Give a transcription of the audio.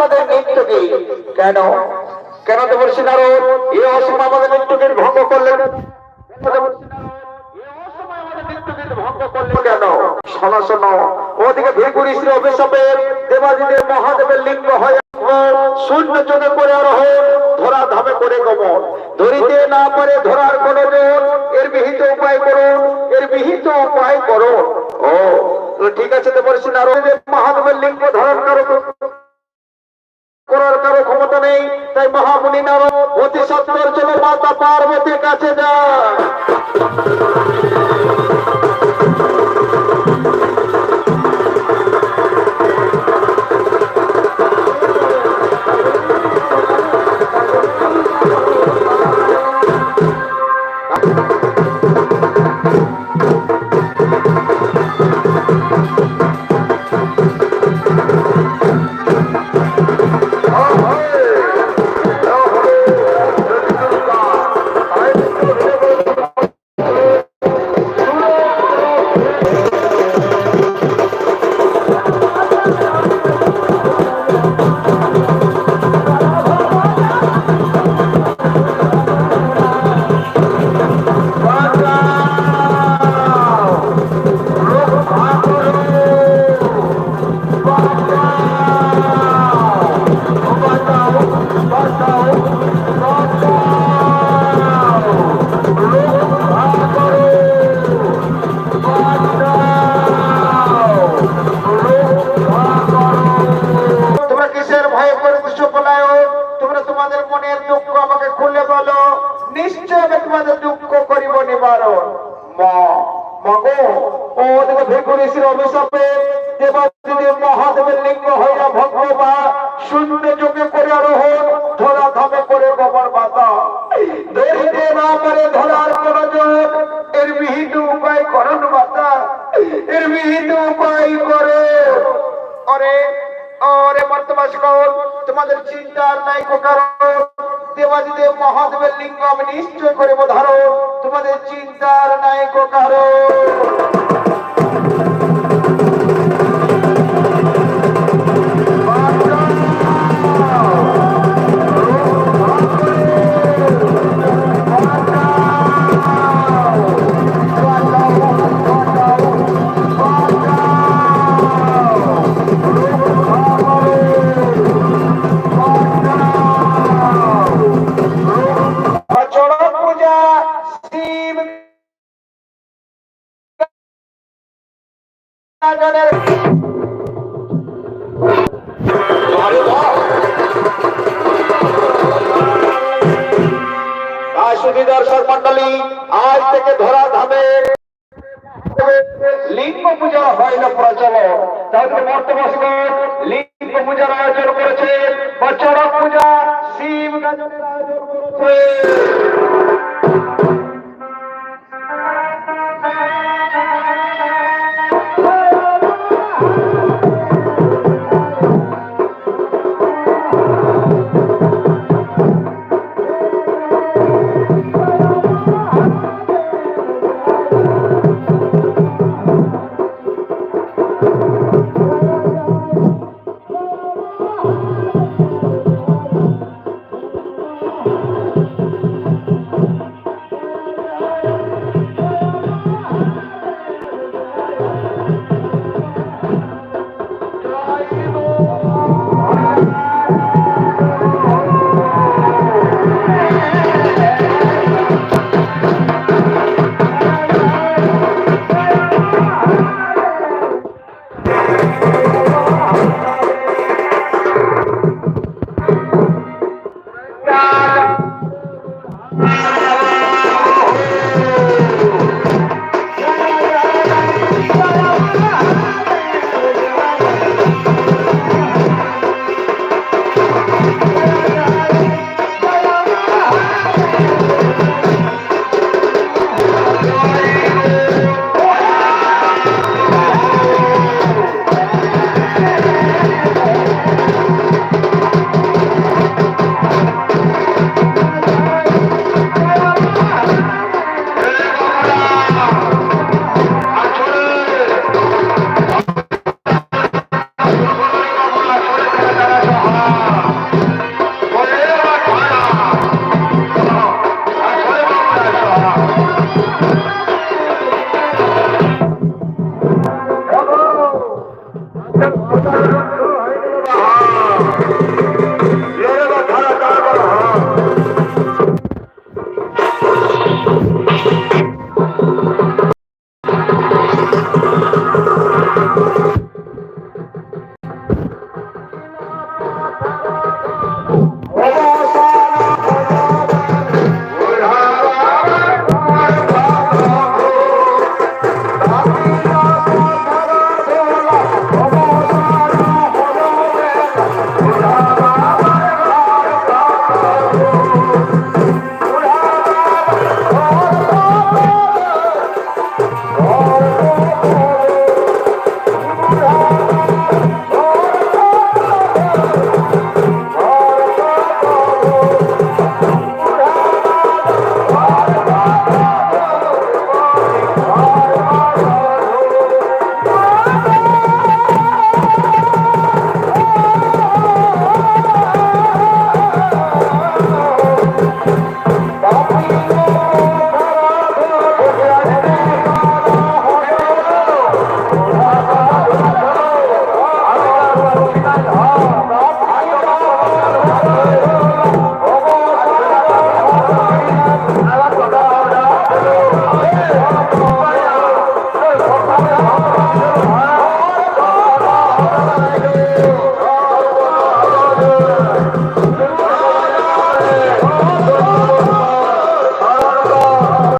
আমাদের মৃত্যুকে করলেন। কেন দেবর্ষি নারদ? এই অসময়ে আমাদের মৃত্যুকে ভঙ্গ করলেন কেন? ধরিতে না ধরার কোন এর বিহিত উপায় এর বিহিত উপায় ও ঠিক আছে দেবর্ষী নারদ। মহাদেবের লিঙ্গ ধারণ করো। করার কারও ক্ষমতা নেই তাই মহামুনি নারদ অতি সত্তর চলো মাতা পার্বতীর কাছে যা নিশ্চয় আমি তোমাদের দুঃখ করিব নিবারণ। ও দেখো অভিশাপে মহাদেবের লিঙ্গ হইয়া শূন্য করে আরোহণ, ধরা ধামে করে গোবর ধরিতে না পারে ধরার এর বিহিত উপায় করণ মাতা। এর বিহিত উপায় করে। অরে অরে বর্তমাসকল তোমাদের চিন্তার নাই কারণ। দেবাদিদেব মহাদেবের লিঙ্গ আমি নিশ্চয় করে ধারণ তোমাদের চিন্তার নায়ক কারণ দর্শক মন্ডলী আজ থেকে ধরা ধামে লিঙ্গ পূজা হয় না প্রচলন। তাহলে লিঙ্গ